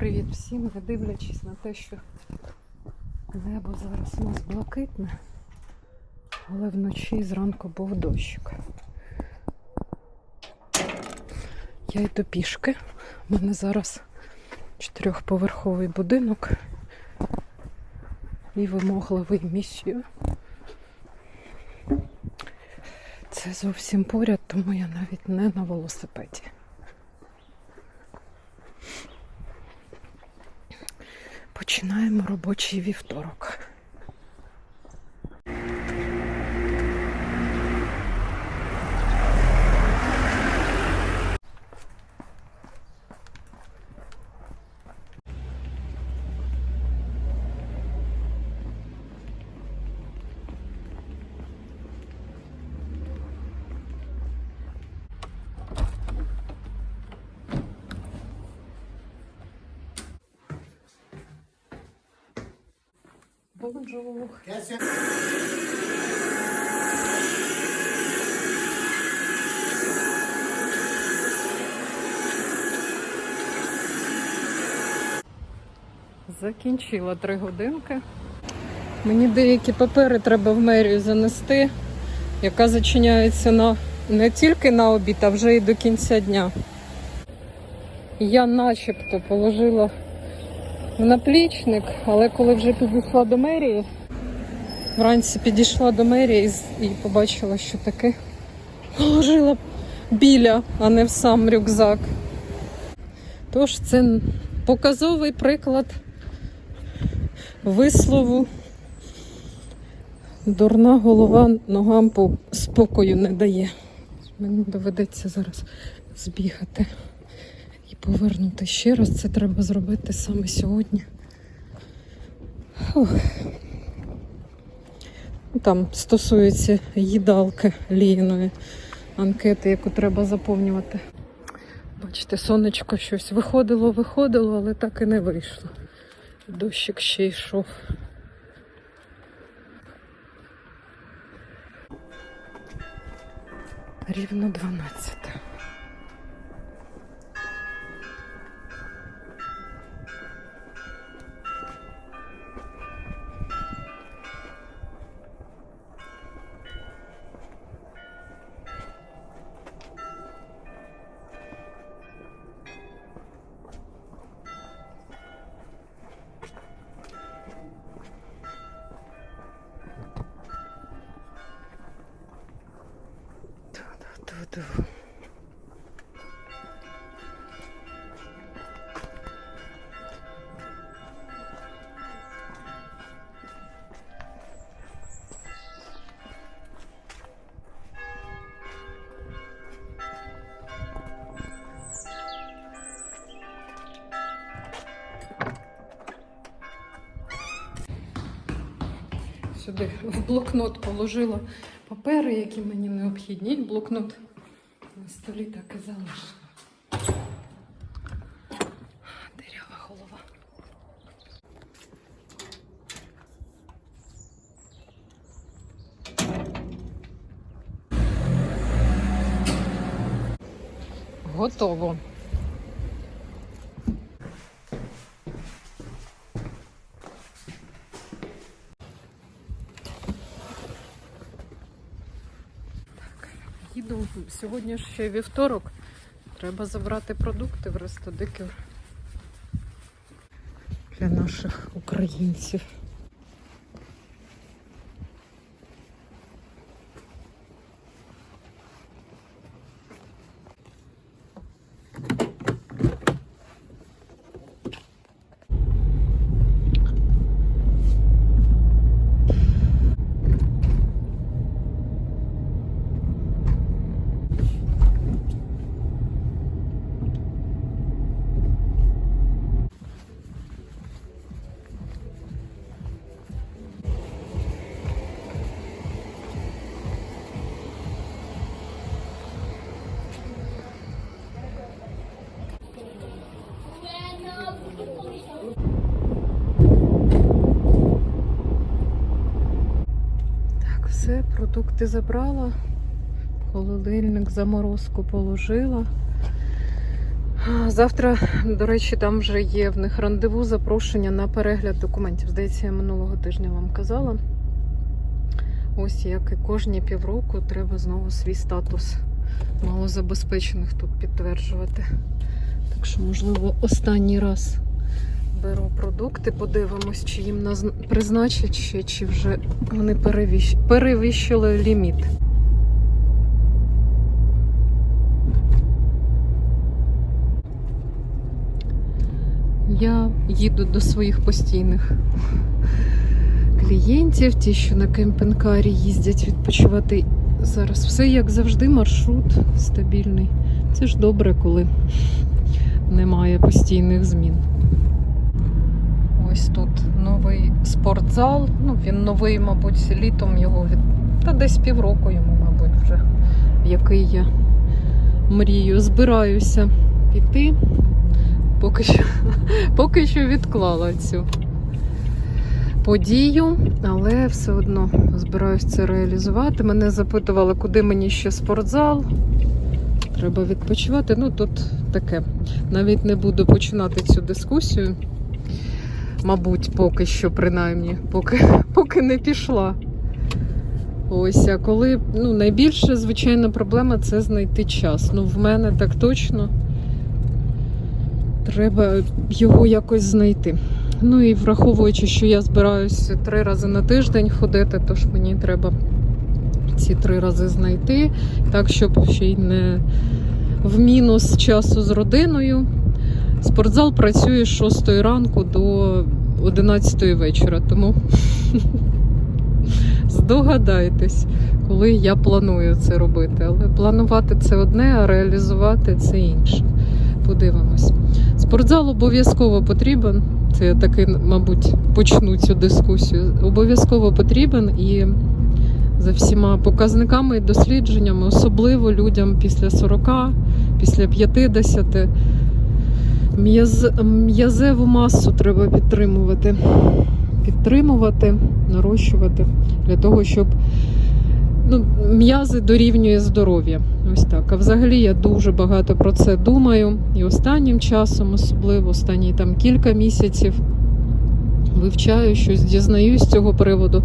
привіт всім, не дивлячись на те, що небо зараз у нас блакитне, але вночі зранку був дощик. Я йду пішки. У мене зараз чотирьохповерховий будинок і вимогливий місію. Це зовсім поряд, тому я навіть не на велосипеді. Починаємо робочий вівторок. Бонжур. Закінчила три годинки. Мені деякі папери треба в мерію занести, яка зачиняється на не тільки на обід, а вже і до кінця дня. Я начебто положила в наплічник, але коли вже підійшла до мерії, вранці підійшла до мерії і побачила, що таке положила біля, а не в сам рюкзак. Тож це показовий приклад вислову. Дурна голова ногам по- спокою не дає. Мені доведеться зараз збігати повернути ще раз. Це треба зробити саме сьогодні. Ну, Там стосується їдалки ліної анкети, яку треба заповнювати. Бачите, сонечко щось виходило, виходило, але так і не вийшло. Дощик ще йшов. Рівно 12. Сюди в блокнот положила папери, які мені необхідні. Блокнот на столі так і залишила. Дирява голова. Готово. Їду сьогодні ще вівторок. Треба забрати продукти в Рестодиків для наших українців. Продукти забрала, в холодильник заморозку положила. Завтра, до речі, там вже є в них рандеву, запрошення на перегляд документів. Здається, я минулого тижня вам казала. Ось як і кожні півроку треба знову свій статус малозабезпечених тут підтверджувати. Так що, можливо, останній раз беру продукти, подивимось, чи їм призначать ще, чи вже вони перевіщ... перевищили ліміт. Я їду до своїх постійних клієнтів, ті, що на кемпінг-карі їздять відпочивати. Зараз все як завжди, маршрут стабільний. Це ж добре, коли немає постійних змін. Ось тут новий спортзал. Ну, він новий, мабуть, літом його від. Та десь півроку йому, мабуть, вже, який я мрію. Збираюся піти. Поки що, поки що відклала цю подію, але все одно збираюсь це реалізувати. Мене запитували, куди мені ще спортзал. Треба відпочивати. Ну, тут таке. Навіть не буду починати цю дискусію. Мабуть, поки що, принаймні, поки, поки не пішла. Ось, а коли ну, найбільша, звичайна проблема це знайти час. Ну, в мене так точно треба його якось знайти. Ну і враховуючи, що я збираюся три рази на тиждень ходити, тож мені треба ці три рази знайти, так, щоб ще й не в мінус часу з родиною. Спортзал працює з 6 ранку до 11 вечора, тому здогадайтесь, коли я планую це робити. Але планувати це одне, а реалізувати це інше. Подивимось. Спортзал обов'язково потрібен. Це я таки, мабуть, почну цю дискусію. Обов'язково потрібен і за всіма показниками і дослідженнями, особливо людям після 40, після 50. М'яз... М'язеву масу треба підтримувати. Підтримувати, нарощувати для того, щоб ну, м'язи дорівнює здоров'я. Ось так. А взагалі я дуже багато про це думаю. І останнім часом, особливо останні там кілька місяців, вивчаю щось, дізнаюсь з цього приводу.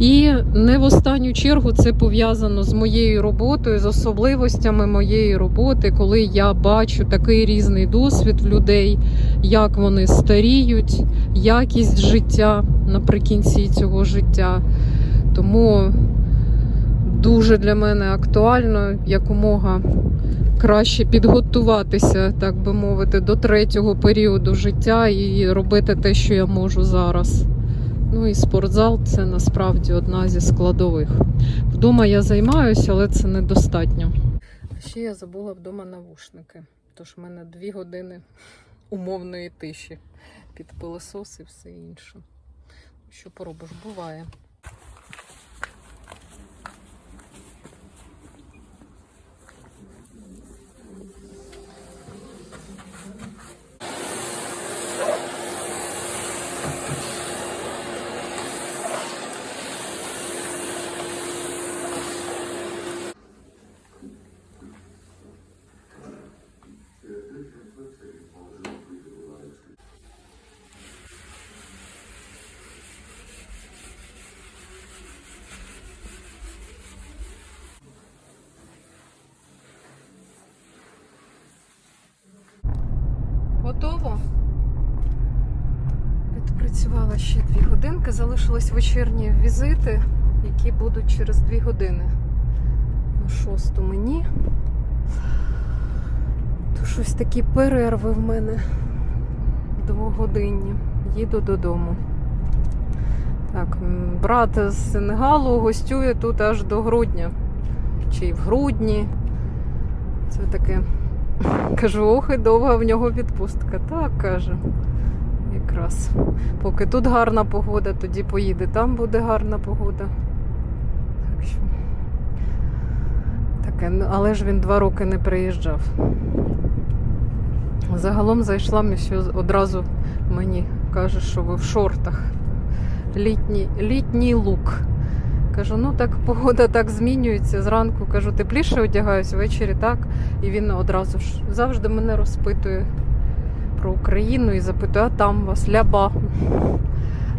І не в останню чергу це пов'язано з моєю роботою, з особливостями моєї роботи, коли я бачу такий різний досвід в людей, як вони старіють, якість життя наприкінці цього життя. Тому дуже для мене актуально якомога краще підготуватися, так би мовити, до третього періоду життя і робити те, що я можу зараз. Ну і спортзал це насправді одна зі складових. Вдома я займаюся, але це недостатньо. Ще я забула вдома навушники. Тож в мене дві години умовної тиші під пилосос і все інше. Що поробиш, буває. Відпрацювала ще дві годинки. Залишились вечірні візити, які будуть через дві години. На шосту мені. То щось такі перерви в мене двогодинні. Їду додому. Так, брат з Сенегалу гостює тут аж до грудня. Чи в грудні. Це таке. Кажу, ох, і довга в нього відпустка. Так, каже. Якраз. Поки тут гарна погода, тоді поїде, там буде гарна погода. Так що. Таке, ну, але ж він два роки не приїжджав. Загалом зайшла місю одразу мені каже, що ви в шортах. Літній, літній лук. Кажу, ну так погода так змінюється. Зранку кажу, тепліше одягаюсь, ввечері так. І він одразу ж завжди мене розпитує про Україну і запитує, а там вас ляба.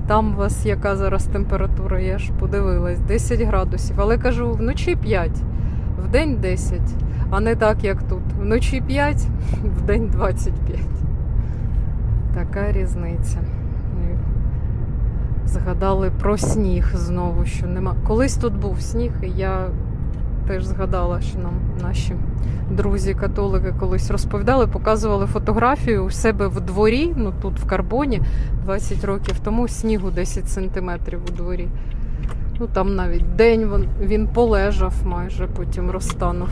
Там у вас яка зараз температура, я ж подивилась, 10 градусів. Але кажу, вночі 5, в день 10, а не так, як тут. Вночі 5, в день 25. Така різниця. Згадали про сніг знову, що нема. Колись тут був сніг, і я теж згадала, що нам наші друзі-католики колись розповідали, показували фотографію у себе в дворі, ну тут в карбоні 20 років тому снігу 10 сантиметрів у дворі. Ну там навіть день він, полежав майже, потім розтанув.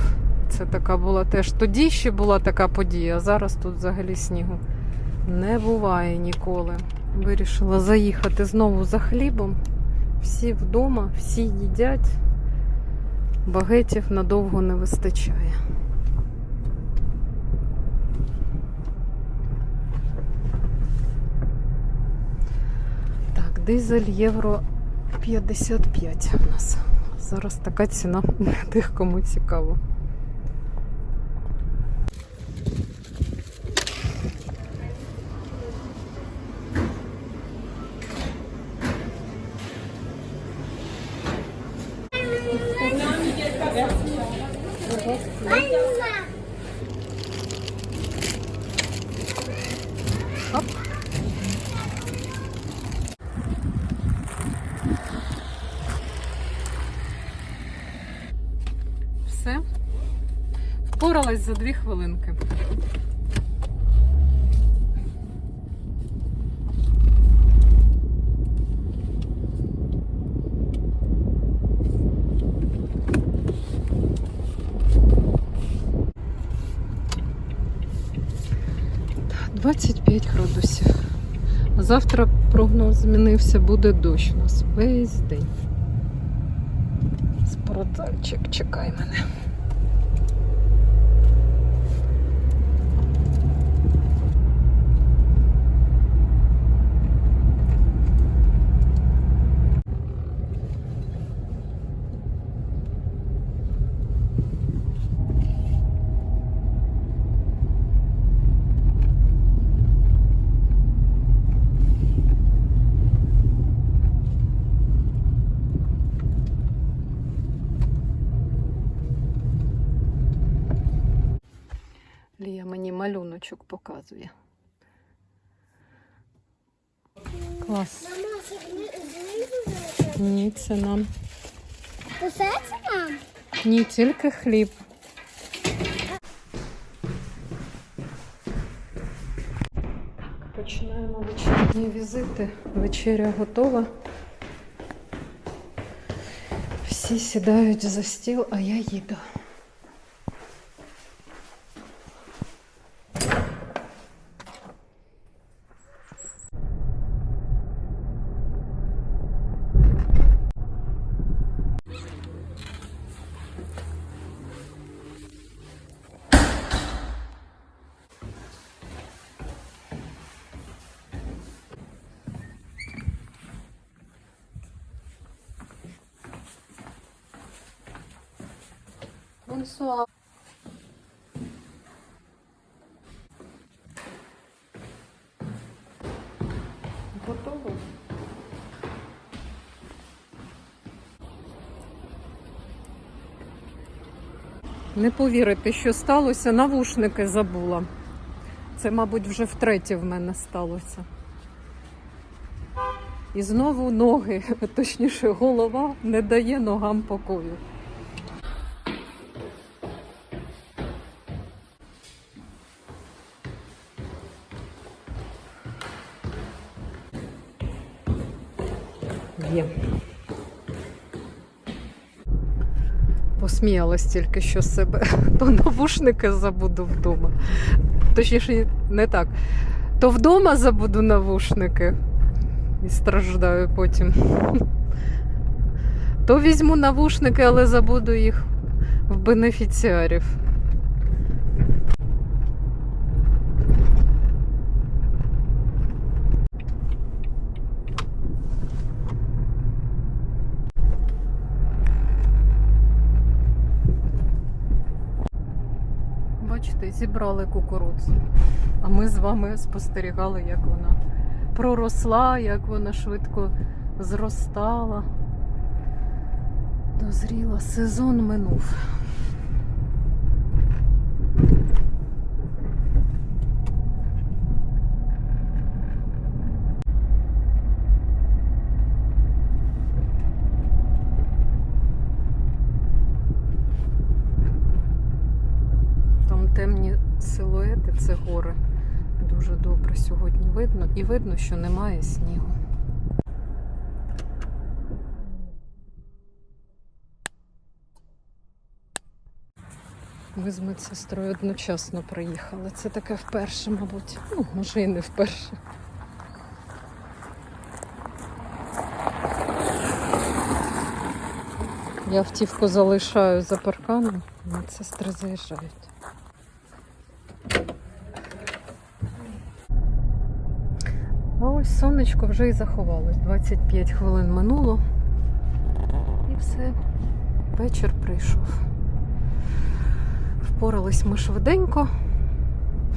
Це така була теж. Тоді ще була така подія, а зараз тут взагалі снігу не буває ніколи. Вирішила заїхати знову за хлібом. Всі вдома, всі їдять. Багетів надовго не вистачає. Так, дизель євро 55 у нас. Зараз така ціна для тих, кому цікаво. Оп. Все. Впоралась за дві хвилинки. Так, 25 градусів. Завтра прогноз змінився, буде дощ у нас весь день. Спортзальчик, чекай мене. Лія мені малюночок показує. Клас. Мама, це Ні, це нам. Усе це нам? Ні, тільки хліб. Починаємо вечірні візити. Вечеря готова. Всі сідають за стіл, а я їду. Бонсуа. Готово. Не повірите, що сталося, навушники забула. Це, мабуть, вже втретє в мене сталося. І знову ноги, точніше, голова не дає ногам покою. Посміялась тільки що себе. То навушники забуду вдома. Точніше, не так. То вдома забуду навушники і страждаю потім. То візьму навушники, але забуду їх в бенефіціарів. бачите, зібрали кукурудзу. А ми з вами спостерігали, як вона проросла, як вона швидко зростала. Дозріла, сезон минув. Там темні силуети, це гори. Дуже добре сьогодні видно. І видно, що немає снігу. Ми з медсестрою одночасно приїхали. Це таке вперше, мабуть. Ну, може і не вперше. Я автівку залишаю за парканом, медсестри заїжджають. А ось сонечко вже і заховалось. 25 хвилин минуло. І все, вечір прийшов. Впорались ми швиденько,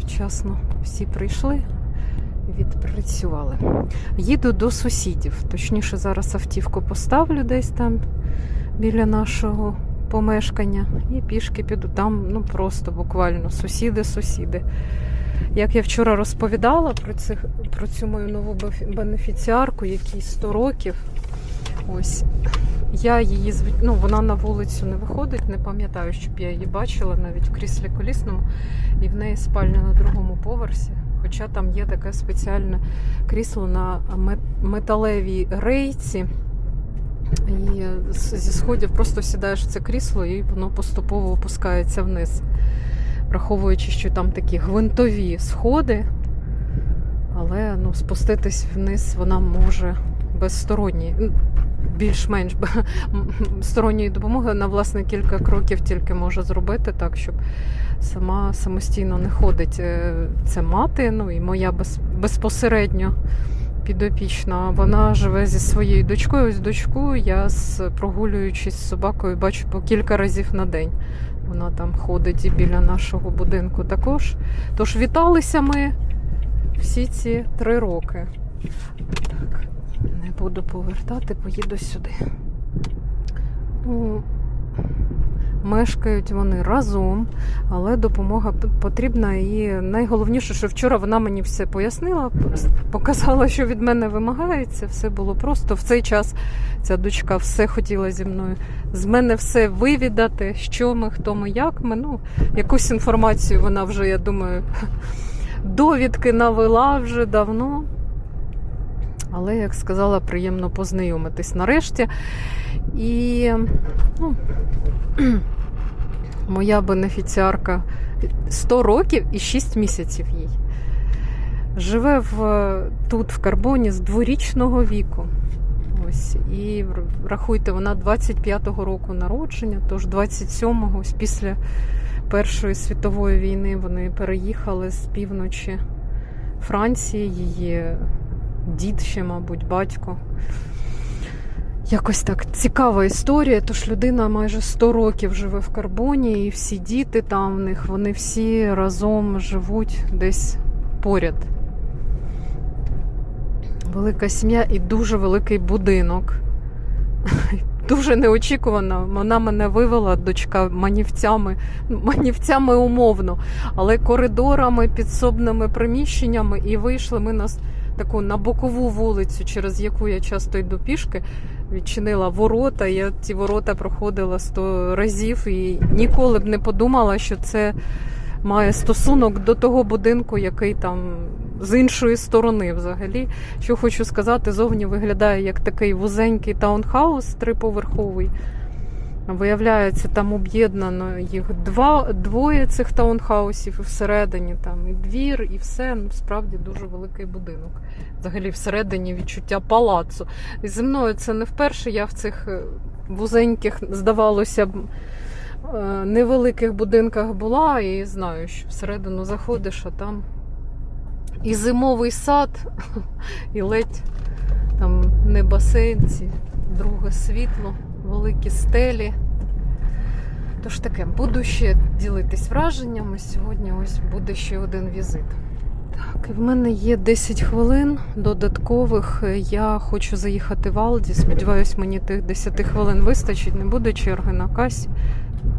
вчасно всі прийшли, відпрацювали. Їду до сусідів. Точніше, зараз автівку поставлю десь там біля нашого помешкання і пішки піду. Там ну просто буквально сусіди-сусіди. Як я вчора розповідала про, цих, про цю мою нову бенефіціарку, якій 100 років. Ось я її ну, вона на вулицю не виходить, не пам'ятаю, щоб я її бачила навіть в кріслі колісному, і в неї спальня на другому поверсі. Хоча там є таке спеціальне крісло на металевій рейці. І зі сходів просто сідаєш в це крісло і воно поступово опускається вниз. Враховуючи, що там такі гвинтові сходи, але ну, спуститись вниз вона може без сторонньої, більш-менш сторонньої допомоги на власне кілька кроків тільки може зробити так, щоб сама самостійно не ходить. Е, Це мати, ну і моя без, безпосередньо підопічна. Вона живе зі своєю дочкою. Ось дочку я прогулюючись з собакою бачу по кілька разів на день. Вона там ходить і біля нашого будинку також. Тож віталися ми всі ці три роки. Так, не буду повертати, поїду сюди. Ну, мешкають вони разом, але допомога потрібна. І найголовніше, що вчора вона мені все пояснила, показала, що від мене вимагається. Все було просто. В цей час ця дочка все хотіла зі мною з мене все вивідати, що ми, хто ми, як ми. Ну, якусь інформацію вона вже, я думаю, довідки навела вже давно. Але, як сказала, приємно познайомитись нарешті. І ну, моя бенефіціарка 100 років і 6 місяців їй. Живе в, тут, в карбоні, з дворічного віку. Ось, і рахуйте, вона 25-го року народження, тож 27-го, ось після Першої світової війни вони переїхали з півночі Франції, її дід ще, мабуть, батько. Якось так цікава історія. Тож людина майже 100 років живе в карбоні, і всі діти там в них, вони всі разом живуть десь поряд. Велика сім'я і дуже великий будинок. Дуже неочікувано. Вона мене вивела, дочка, манівцями, манівцями умовно, але коридорами, підсобними приміщеннями, і вийшли ми на таку на бокову вулицю, через яку я часто йду пішки. Відчинила ворота. Я ці ворота проходила сто разів і ніколи б не подумала, що це має стосунок до того будинку, який там з іншої сторони взагалі. Що хочу сказати, зовні виглядає як такий вузенький таунхаус триповерховий. Виявляється, там об'єднано їх два, двоє цих таунхаусів, і всередині там і двір, і все. Ну, справді дуже великий будинок. Взагалі, всередині відчуття палацу. І зі мною це не вперше. Я в цих е, вузеньких, здавалося б, е, невеликих будинках була, і знаю, що всередину заходиш, а там і зимовий сад, і ледь там не друге світло, великі стелі. Тож таке, буду ще ділитись враженнями. Сьогодні ось буде ще один візит. Так, і в мене є 10 хвилин додаткових. Я хочу заїхати в Алді. Сподіваюсь, мені тих 10 хвилин вистачить. Не буде черги на касі.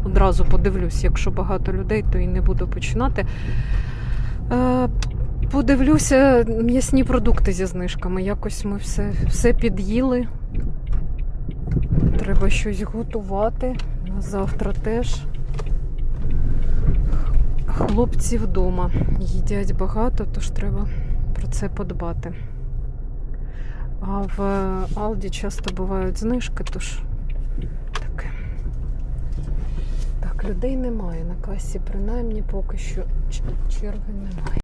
Одразу подивлюсь, якщо багато людей, то і не буду починати. Е, Подивлюся м'ясні продукти зі знижками. Якось ми все, все під'їли. Треба щось готувати. На завтра теж. Хлопці вдома їдять багато, тож треба про це подбати. А в Алді часто бувають знижки, тож таке. Так, людей немає на касі, принаймні поки що черги немає.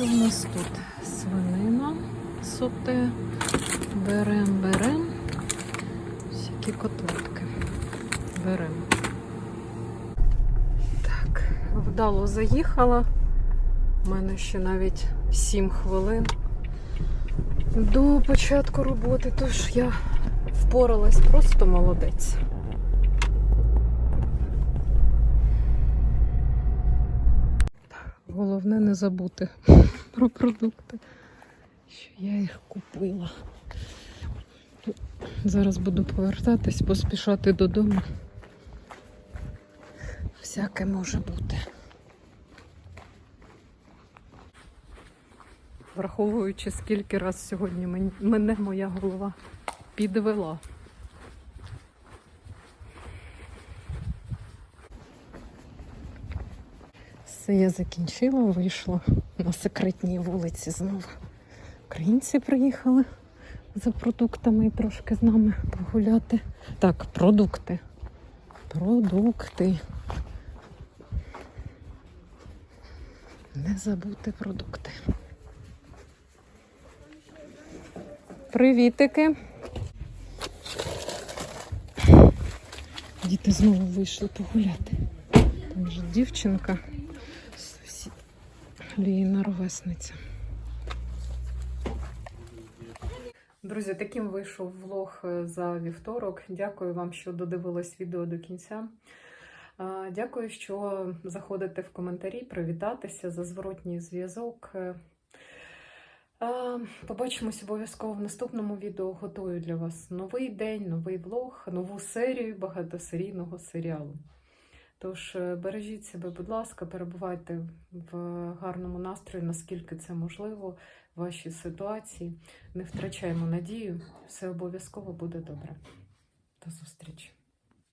Що в нас тут? Свинина соте. Берем, берем. Всякі котлетки. Берем. Так, вдало заїхала. У мене ще навіть 7 хвилин до початку роботи, тож я впоралась просто молодець. Головне не забути про продукти, що я їх купила. Зараз буду повертатись, поспішати додому. Всяке може бути. Враховуючи, скільки раз сьогодні мене моя голова підвела. Все, я закінчила, вийшла на секретній вулиці знову. Українці приїхали за продуктами і трошки з нами погуляти. Так, продукти. Продукти. Не забути продукти. Привітики. Діти знову вийшли погуляти. Там же дівчинка, Ліїна ровесниця. Друзі, таким вийшов влог е, за вівторок. Дякую вам, що додивились відео до кінця. Дякую, що заходите в коментарі, привітатися за зворотній зв'язок. Е, Побачимось обов'язково в наступному відео. Готую для вас новий день, новий влог, нову серію багатосерійного серіалу. Тож е, бережіть себе, будь ласка, перебувайте в гарному настрої, наскільки це можливо в вашій ситуації. Не втрачаємо надію, все обов'язково буде добре. До зустрічі!